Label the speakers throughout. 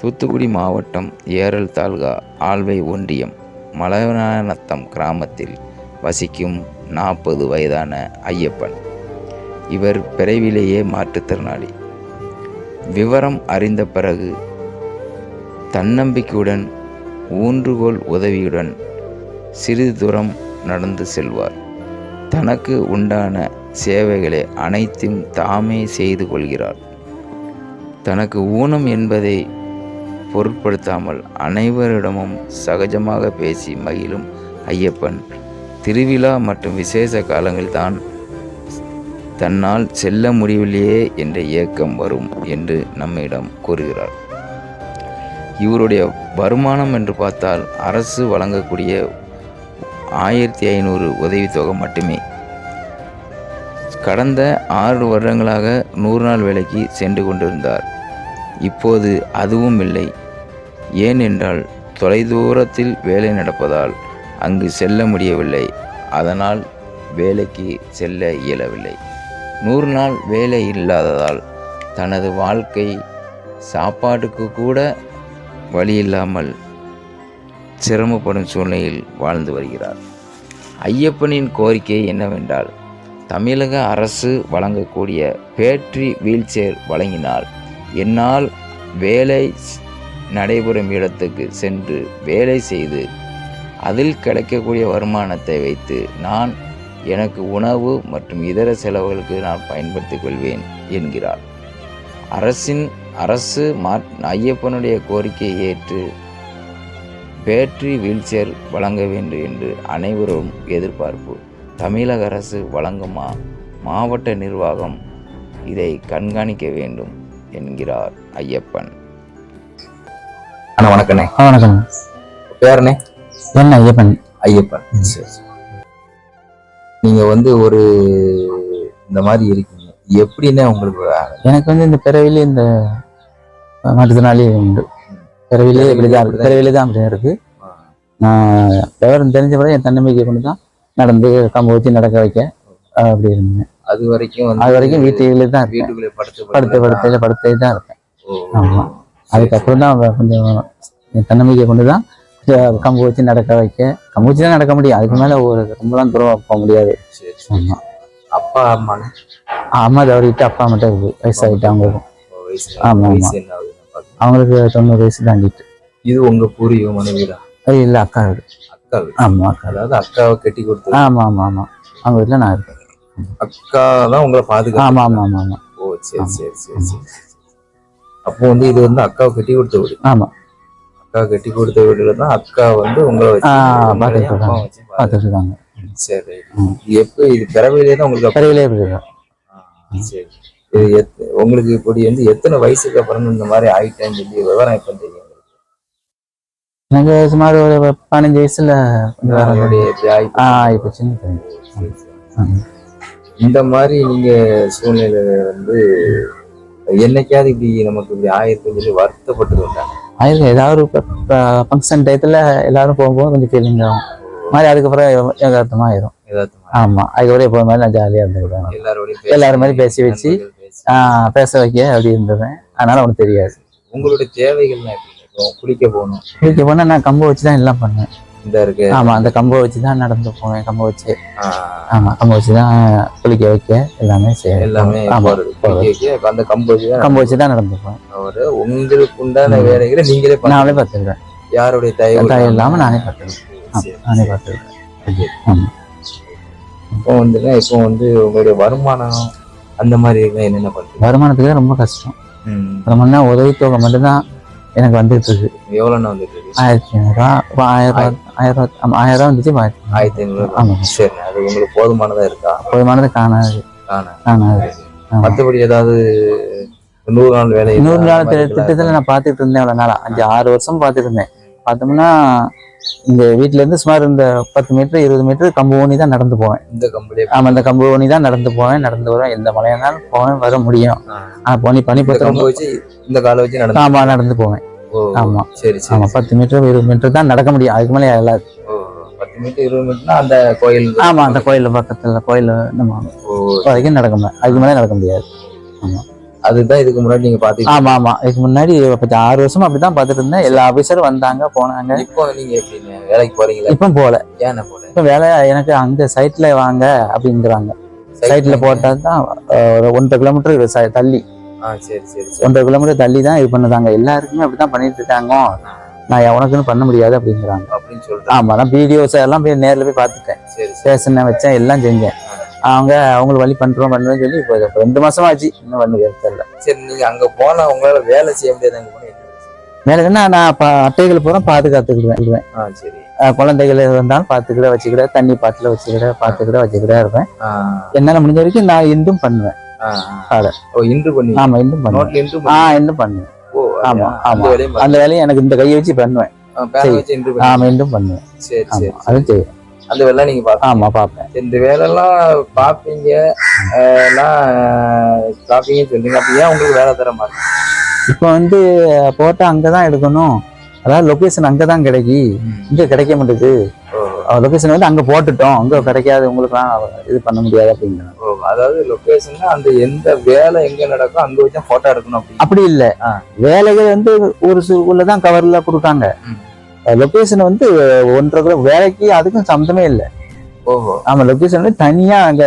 Speaker 1: தூத்துக்குடி மாவட்டம் ஏரல் தாலுகா ஆல்வை ஒன்றியம் மலைவனத்தம் கிராமத்தில் வசிக்கும் நாற்பது வயதான ஐயப்பன். இவர் பிறவிலேயே மாற்றுத்திறனாளி. விவரம் அறிந்த பிறகு தன்னம்பிக்கையுடன் ஊன்றுகோல் உதவியுடன் சிறிது தூரம் நடந்து செல்வார். தனக்கு உண்டான சேவைகளை அனைத்தும் தாமே செய்து கொள்கிறார். தனக்கு ஊனம் என்பதை பொருட்படுத்தாமல் அனைவரிடமும் சகஜமாக பேசி மகிழும் ஐயப்பன். திருவிழா மற்றும் விசேஷ காலங்களில்தான் தன்னால் செல்ல முடியவில்லையே என்ற ஏக்கம் வரும் என்று நம்மிடம் கூறுகிறார். இவருடைய வருமானம் என்று பார்த்தால் அரசு வழங்கக்கூடிய ஆயிரத்தி ஐநூறு உதவித்தொகை மட்டுமே. கடந்த ஆறு வருடங்களாக நூறு நாள் வேலைக்கு சென்று கொண்டிருந்தார். இப்போது அதுவும் இல்லை. ஏனென்றால் தொலைதூரத்தில் வேலை நடப்பதால் அங்கு செல்ல முடியவில்லை. அதனால் வேலைக்கு செல்ல இயலவில்லை. நூறு நாள் வேலை இல்லாததால் தனது வாழ்க்கை சாப்பாட்டுக்கு கூட வழி இல்லாமல் சிரமப்படும் சூழ்நிலையில் வாழ்ந்து வருகிறார். ஐயப்பனின் கோரிக்கை என்னவென்றால் தமிழக அரசு வழங்கக்கூடிய பேட்ரி வீல்சேர் வழங்கினால் என்னால் வேலை நடைபெறும் இடத்துக்கு சென்று வேலை செய்து அதில் கிடைக்கக்கூடிய வருமானத்தை வைத்து நான் எனக்கு உணவு மற்றும் இதர செலவுகளுக்கு நான் பயன்படுத்திக் கொள்வேன் என்கிறார். அரசின் அரசு மா ஐயப்பனுடைய கோரிக்கையை ஏற்று பேட்டரி வீல்சேர் வழங்க வேண்டும் என்று அனைவரும் எதிர்பார்ப்பு. தமிழக அரசு வழங்குமா? மாவட்ட நிர்வாகம் இதை கண்காணிக்க வேண்டும் என்கிறார் ஐயப்பன்.
Speaker 2: அண்ணா வணக்கண்ணே.
Speaker 3: ஆ வணக்கம்.
Speaker 2: பேருண்ணே?
Speaker 3: என்ன ஐயப்பன்?
Speaker 2: ஐயப்பன். சரி. நீங்க வந்து ஒரு இந்த மாதிரி இருக்கீங்க. எப்படிண்ணே உங்களுக்கு
Speaker 3: எனக்கு வந்து இந்த பிறவிலே இந்த மாற்றுத்திறனாளி உண்டு. பிறவிலே இப்படிதான் பிறவிலே தான் அப்படி இருக்கு. நான் விவரம் தெரிஞ்ச பிறகு என் தன்னம்பிக்கை கொண்டு தான் நடந்து கம்பு வச்சு நடக்க வைக்க அப்படி இருந்தேன்.
Speaker 2: அது வரைக்கும்
Speaker 3: அது வரைக்கும் வீட்டுகளே தான்
Speaker 2: வீட்டுக்குள்ளே படுத்து
Speaker 3: படுத்த படுத்தையில படுத்தே தான் இருக்கேன்
Speaker 2: ஓ,
Speaker 3: ஆமா. அதுக்கப்புறம் தான் கொஞ்சம் தன்னம்பிக்கை கொண்டு தான் கம்பு வச்சு நடக்க வைக்க. கம்பு வச்சு தான் நடக்க முடியும். அதுக்கு மேல ஒரு ரொம்பலாம் தூரம் போக முடியாது.
Speaker 2: அப்பா அம்மாண்ணே
Speaker 3: அம்மா தவறிட்டு அப்பா மட்டும் இருக்கு. வயசாகிட்டு அவங்களுக்கும்
Speaker 2: ஓ, வயசு
Speaker 3: ஆமா, ஆமா.
Speaker 2: வயசு என்ன ஆகுதுன்னு பாருங்க.
Speaker 3: அவங்களுக்கு தொண்ணூறு வயசு தாண்டிட்டு
Speaker 2: இது உங்க பூர்வீகமான வீடா
Speaker 3: அது இல்ல அக்கா வீடு.
Speaker 2: அக்கா வீடு.
Speaker 3: ஆமா அக்கா.
Speaker 2: அதாவது அக்காவை கட்டி கொடுத்து
Speaker 3: ஆமா ஆமா ஆமா. அவங்க வீட்டுல நான் இருக்கேன்.
Speaker 2: அக்கா தான் உங்களை பாதுகாப்பு
Speaker 3: ஆமா ஆமா ஆமா ஆமா.
Speaker 2: ஓ சரி சரி சரி சரி. அப்போ வந்து இது வந்து அக்காவை கட்டி கொடுத்த வீடு
Speaker 3: ஆமா
Speaker 2: அக்கா கட்டி கொடுத்த வீடுல தான் அக்கா வந்து உங்களை வச்சு
Speaker 3: ஆ,
Speaker 2: உங்களையும்
Speaker 3: பார்த்துட்டு
Speaker 2: அப்பா
Speaker 3: இருக்காங்க.
Speaker 2: வச்சு பாதுகாப்பு.
Speaker 3: பார்த்துட்டு இருக்காங்க
Speaker 2: சரி எப்போ இது பிறவிலே தான் உங்களுக்கு
Speaker 3: பிறவிலே
Speaker 2: சரி இது எத்- உங்களுக்கு இப்படி வந்து எத்தனை வயசுக்கு அப்புறம் இந்த மாதிரி ஆயிட்டேன்னு சொல்லி விவரம் எப்போ தெரியும்
Speaker 3: எனக்கு சுமார் ஒரு பதினஞ்சு வயசுல கொஞ்சம் வேற
Speaker 2: உங்களுடைய இப்படி ஆயிப்போச்சு.
Speaker 3: ஆ இப்போ சின்ன பையன்.
Speaker 2: சரி, சரி.
Speaker 3: ஆமா.
Speaker 2: இந்த மாதிரி நீங்க சூழ்நிலை வந்து என்னைக்காவது இப்படி நமக்கு இப்படி ஆயிருக்குன்னு சொல்லி வருத்தப்பட்டது உண்டாங்க
Speaker 3: ஆயிருக்கு ஏதாவது ஒரு ஃபங்க்ஷன் டயத்துல எல்லாரும் போகும்போது கொஞ்சம் ஃபீலிங் ஆகும். மாதிரி அதுக்கப்புறம் யதார்த்தமா ஆயிரும்.
Speaker 2: ஏதாவது
Speaker 3: ஆமா. அதுக்கப்புறம் எப்போ மாதிரி நான் ஜாலியா இருந்துருக்கேன்
Speaker 2: எல்லாரோடையும்
Speaker 3: எல்லாரும் மாதிரி பேசி வச்சு,
Speaker 2: பேசி.
Speaker 3: ஆஹ் பேச வைக்க அப்படி இருந்ததுன் அதனால ஒன்றும் தெரியாது.
Speaker 2: உங்களுடைய தேவைகள்லாம் இப்போ குளிக்க போகணும்.
Speaker 3: குளிக்க போனா நான் கம்பு வச்சு தான் எல்லாம் பண்ணேன்
Speaker 2: இந்த இருக்கு.
Speaker 3: ஆமா அந்த கம்பை வச்சு தான் நடந்து போவேன் கம்பை வச்சு. ஆமா கம்பை வச்சு தான் குளிக்க வைக்க எல்லாமே செய்வேன்.
Speaker 2: எல்லாமே அந்த கம்பு வச்சு தான்
Speaker 3: கம்பு வச்சு தான் நடந்து போவேன்.
Speaker 2: அவரு உங்களுக்கு உண்டான. வேலைகளை நீங்களே
Speaker 3: நானே பார்த்துருக்கேன்
Speaker 2: யாருடைய தயவு
Speaker 3: தயவு இல்லாம? நானே பார்த்துருக்கேன்
Speaker 2: சரி,
Speaker 3: நானே ஆமா.
Speaker 2: இப்போ வந்துங்க இப்போ வந்து உங்களுடைய வருமானம் அந்த மாதிரி என்னென்ன பண்றீங்க
Speaker 3: வருமானத்துக்கு ரொம்ப கஷ்டம்.
Speaker 2: ம்.
Speaker 3: வருமானம் உதவித்தொகை மட்டும்தான் எனக்கு வந்துட்டு இருக்கு
Speaker 2: எவ்வளவுண்ணா வந்துட்டு இருக்கு
Speaker 3: ஆயிரத்தி ஐநூறுரூவா இப்போ ஆயிரம் ஆயிரம் ஆயிரம் ரூபா வந்துச்சு ஆயிரத்தி
Speaker 2: ஆயிரத்தி ஐநூறு.
Speaker 3: ஆமா.
Speaker 2: சரி அது உங்களுக்கு போதுமானதா இருக்கா?
Speaker 3: போதுமானது காணாது.
Speaker 2: காண
Speaker 3: காணாது.
Speaker 2: மத்தபடி ஏதாவது நூறு நாள் வேலை அந்த
Speaker 3: நாள் திட்டத்துல நான் பார்த்துட்டு இருந்தேன் அவ்வளோ நாளா. அஞ்சு ஆறு வருஷம் பார்த்துட்டு இருந்தேன். பார்த்தோம்னா இந்த வீட்ல இருந்து சுமார் இந்த பத்து மீட்டர் இருபது மீட்டர் கம்பு ஊனி தான் நடந்து போவேன்.
Speaker 2: இந்த கம்பெனி
Speaker 3: ஆமா இந்த கம்பு ஊனி தான் நடந்து போவேன். நடந்து வருவேன் எந்த மழையானாலும் போவேன் வர முடியும். ஆனா பனி பனி
Speaker 2: இந்த கம்பு
Speaker 3: பத்திரம்
Speaker 2: வச்சு இந்த காலை வச்சு நடந்து
Speaker 3: ஆமா நடந்து போவேன்.
Speaker 2: ஓ,
Speaker 3: ஆமா.
Speaker 2: சரி சரி
Speaker 3: ஆமா பத்து மீட்டர் இருபது மீட்டர் தான் நடக்க முடியும். அதுக்கு மேலே எல்லாம்
Speaker 2: பத்து மீட்டர் இருபது மீட்டர்னா அந்த கோயில்
Speaker 3: ஆமா அந்த கோயில் பக்கத்துல கோயில் நம்ம வரைக்கும் நடக்க முடியும் அதுக்கு மேலே நடக்க முடியாது.
Speaker 2: அதுதான் இதுக்கு முன்னாடி நீங்க பாத்தீங்க.
Speaker 3: ஆமா ஆமா. இதுக்கு முன்னாடி பத்து ஆறு வருஷமா அப்படிதான் பார்த்துட்டு இருந்தேன். எல்லா ஆபீசரும் வந்தாங்க போனாங்க.
Speaker 2: இப்போ நீங்க எப்படிங்க வேலைக்கு போறீங்களா?
Speaker 3: இப்போ போல.
Speaker 2: ஏன் போல?
Speaker 3: இப்போ வேலை எனக்கு அங்க சைட்ல வாங்க அப்படிங்கிறாங்க. சைட்ல போட்டா தான் ஒரு ஒன்றரை கிலோமீட்டர் தள்ளி.
Speaker 2: சரி சரி
Speaker 3: ஒன்றரை கிலோமீட்டர் தள்ளி தான் இது பண்ணுதாங்க. எல்லாருக்குமே அப்படிதான் பண்ணிட்டு இருக்காங்க. நான் உனக்குன்னு பண்ண முடியாது அப்படிங்கிறாங்க.
Speaker 2: அப்படின்னு சொல்றேன்
Speaker 3: ஆமா நான் வீடியோஸ் எல்லாம் போய் நேர்ல போய் பார்த்துட்டேன்.
Speaker 2: சரி.
Speaker 3: பேசினேன் வச்சேன் எல்லாம் செஞ்சேன். அவங்க அவங்களுக்கு வழி பண்றோம் பண்ணுறோம்னு சொல்லி இப்போ ரெண்டு மாசமா ஆச்சு. இன்னும் பண்ண தெரியல
Speaker 2: சரி நீங்க அங்க போனா உங்களால வேலை செய்ய முடியாது அங்க போனா வேலை
Speaker 3: என்ன நான் அட்டைகள் பூரா பாதுகாத்துக்கிடுவேன்
Speaker 2: சரி.
Speaker 3: குழந்தைகள் இருந்தாலும் பார்த்துக்கிட வச்சுக்கிட தண்ணி பாட்டில் வச்சுக்கிட பார்த்துக்கிட வச்சுக்கிட இருப்பேன். என்னால முடிஞ்ச வரைக்கும் நான் இன்றும் பண்ணுவேன்.
Speaker 2: இன்று பண்ணி
Speaker 3: ஆமா இன்றும் பண்ணுவேன். ஆ இன்றும் பண்ணுவேன்.
Speaker 2: ஓ
Speaker 3: ஆமா, ஆமா. அந்த வேலையை எனக்கு இந்த கையை வச்சு பண்ணுவேன். ஆமா இன்றும் பண்ணுவேன்.
Speaker 2: சரி சரி
Speaker 3: ஆமா அது செய்வேன்
Speaker 2: அந்த வேலை நீங்க பாப்பீங்க
Speaker 3: ஆமா பார்ப்பேன்.
Speaker 2: இந்த வேலையெல்லாம் பாப்பீங்க எல்லாம் பாப்பீங்கன்னு சொல்றீங்க. அப்ப ஏன் உங்களுக்கு வேலை தர மாட்டேன்
Speaker 3: இப்போ வந்து போட்டா அங்கதான் எடுக்கணும். அதாவது லொகேஷன் அங்கதான் கிடைக்கி. இங்க கிடைக்க மாட்டேங்குது. லொகேஷன் வந்து அங்க போட்டுட்டோம். அங்க கிடைக்காது. உங்களுக்குலாம் இது பண்ண முடியாது அப்படிங்கிறாங்க.
Speaker 2: அதாவது லொகேஷன் அந்த எந்த வேலை எங்க நடக்கும் அங்க வச்சு போட்டோ எடுக்கணும் அப்படி
Speaker 3: இல்ல. வேலைகள் வந்து ஒரு உள்ளதான் கவர்ல கொடுக்காங்க.
Speaker 2: ம்.
Speaker 3: லொகேஷன் வந்து ஒன்றரை கிலோ வேலைக்கு அதுக்கும் சம்மந்தமே இல்லை.
Speaker 2: ஓஹோ.
Speaker 3: ஆமா லொகேஷன் வந்து தனியா அங்க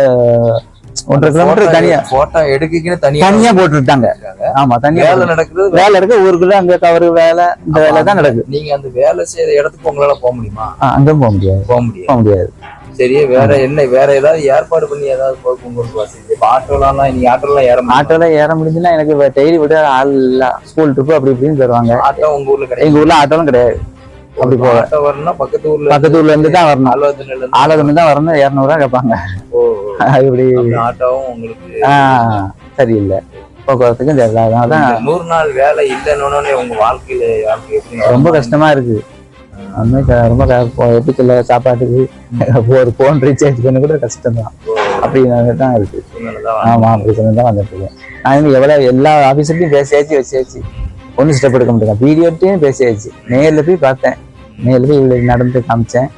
Speaker 3: ஒன்றரை கிலோமீட்டர் தனியா
Speaker 2: போட்டோ எடுக்கின்னு தனியா
Speaker 3: தனியா போட்டுட்டாங்க ஆமா தனியா
Speaker 2: வேலை நடக்குது.
Speaker 3: வேலை இருக்கு ஊருக்குள்ள அங்க கவர் வேலை இந்த வேலை தான் நடக்குது.
Speaker 2: நீங்க அந்த வேலை செய்யற இடத்துக்கு உங்களால போக முடியுமா?
Speaker 3: ஆ, அங்கேயும் போக முடியாது.
Speaker 2: போக முடியாது.
Speaker 3: போக முடியாது.
Speaker 2: சரி வேற என்ன வேற ஏதாவது ஏற்பாடு பண்ணி ஏதாவது போக உங்களுக்கு வசதி ஆட்டோலாம் நீங்க ஆட்டோலாம் ஏற மாட்டோம்
Speaker 3: ஆட்டோல ஏற முடிஞ்சுன்னா எனக்கு டெய்லி விட ஆள் இல்ல. ஸ்கூல் ட்ரிப்பு அப்படி இப்படின்னு தருவாங்க.
Speaker 2: ஆட்டோ உங்க ஊர்ல கிடையாது.
Speaker 3: எங்க ஊர்ல ஆட்டோலாம் கிடையாது. அப்படி போக
Speaker 2: பக்கத்து ஊர்ல
Speaker 3: பக்கத்து ஊர்ல இருந்து தான் வரணும். ஆலோசனை தான் வரணும். இரநூறுவா கேட்பாங்க. இப்படி
Speaker 2: ஆட்டோவும் உங்களுக்கு
Speaker 3: சரியில்லை. போக்குவரத்துக்கும் தெரியல அதனால தான்
Speaker 2: நூறு நாள் வேலை இல்லைன்னு உங்க வாழ்க்கையில
Speaker 3: ரொம்ப கஷ்டமா இருக்கு. அதுமே க- ரொம்ப எப்படி சொல்ல சாப்பாட்டுக்கு ஒரு ஃபோன் ரீசார்ஜ் பண்ண கூட கஷ்டம் தான் அப்படி தான் இருக்கு. ஆமா சொல்லி தான் வந்துட்டு நான் எவ்வளவு எல்லா ஆஃபீஸர்ட்டையும் பேசியாச்சு வச்சாச்சு. ஒன்றும் ஸ்டெப் எடுக்க முடியாது வீடியோட்டையும் பேசியாச்சு. நேர்ல போய் பார்த்தேன். நேர்ல போய் இவ்வளவு நடந்து காமிச்சேன்.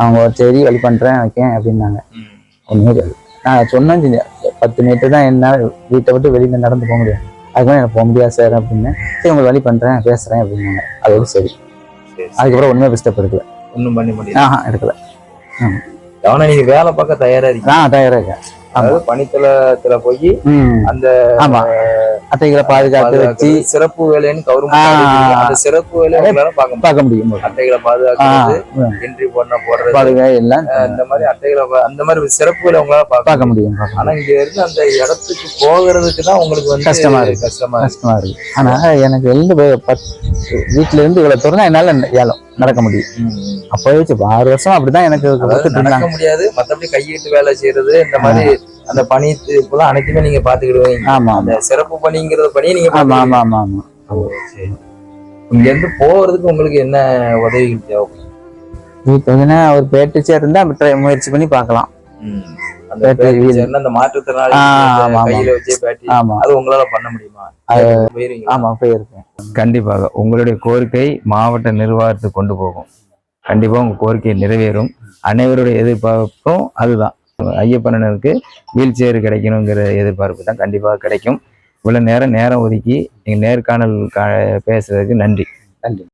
Speaker 3: அவங்க சரி வழி பண்றேன் வைக்கேன் அப்படின்னாங்க. ஒன்றுமே நான் சொன்னேன் செஞ்சேன். பத்து மீட்டர் தான் என்ன வீட்டை விட்டு வெளியில நடந்து போக முடியும். அதுக்கு எனக்கு போக முடியாது சார் அப்படின்னு. சரி உங்களுக்கு வழி பண்றேன் பேசுறேன் அப்படின்னாங்க. அதோட சரி. அதுக்கப்புறம் ஒண்ணுமே ஸ்டெப் எடுக்கல.
Speaker 2: ஒண்ணும் பண்ணி முடியாது
Speaker 3: ஆஹா எடுக்கல.
Speaker 2: ஆனா நீங்க வேலை பார்க்க தயாரா இருக்கீங்க.
Speaker 3: நான் தயாரா இருக்கேன்.
Speaker 2: அதாவது பணித்தளத்துல போய் அந்த
Speaker 3: ஆமா. அட்டைகளை பாதுகாத்து வச்சு
Speaker 2: சிறப்பு வேலைன்னு. கவர்மெண்ட் அந்த சிறப்பு உங்களால பார்க்க முடியும் அட்டைகளை பாதுகாக்கிறது என்ட்ரி போடணும் போடுறது.
Speaker 3: பாதுகா எல்லாம்.
Speaker 2: இந்த மாதிரி அட்டைகளை அந்த மாதிரி சிறப்பு வேலை உங்களால பார்க்க
Speaker 3: முடியும்.
Speaker 2: ஆனா இங்க இருந்து அந்த இடத்துக்கு போகிறதுக்கு தான் உங்களுக்கு வந்து
Speaker 3: கஷ்டமா இருக்கு.
Speaker 2: கஷ்டமா
Speaker 3: கஷ்டமா இருக்கு. ஆனா எனக்கு பத்- வீட்டுல இருந்து இவ்வளவு தூரம் என்னால ஏலம் நடக்க முடியும். அப்போ வச்சு ஆறு வருஷம் அப்படிதான் எனக்கு
Speaker 2: நடக்க முடியாது. மத்தபடி கையிட்டு வேலை செய்யறது இந்த மாதிரி அந்த பணி இப்பெல்லாம் அனைத்துமே நீங்க பாத்துக்கிடுவீங்க
Speaker 3: ஆமா
Speaker 2: அந்த சிறப்பு பணிங்கிறத பணியை நீங்க
Speaker 3: ஆமா. ஆமா ஆமா ஆமா.
Speaker 2: இங்க இருந்து போறதுக்கு உங்களுக்கு என்ன உதவிகள் தேவைப்படும்?
Speaker 3: இப்போ என்ன ஒரு பேட்டுச்சே இருந்தா முயற்சி பண்ணி பார்க்கலாம்.
Speaker 2: அந்த மாற்றுத்திறனாளி. கையில வச்சே பேட்டரி
Speaker 3: ஆமா.
Speaker 2: அது உங்களால பண்ண முடியுமா?
Speaker 3: ஆமா போயிருக்கேன்.
Speaker 1: கண்டிப்பாக. உங்களுடைய கோரிக்கை மாவட்ட நிர்வாகத்துக்கு கொண்டு போகும். கண்டிப்பாக உங்கள் கோரிக்கை நிறைவேறும். அனைவருடைய எதிர்பார்ப்பும் அதுதான். ஐயப்பனனுக்கு வீல் சேர் கிடைக்கணுங்கிற எதிர்பார்ப்பு தான் கண்டிப்பாக கிடைக்கும். இவ்வளோ நேரம் நேரம் ஒதுக்கி நீங்கள் நேர்காணல் கா பேசுறதுக்கு நன்றி.
Speaker 3: நன்றி.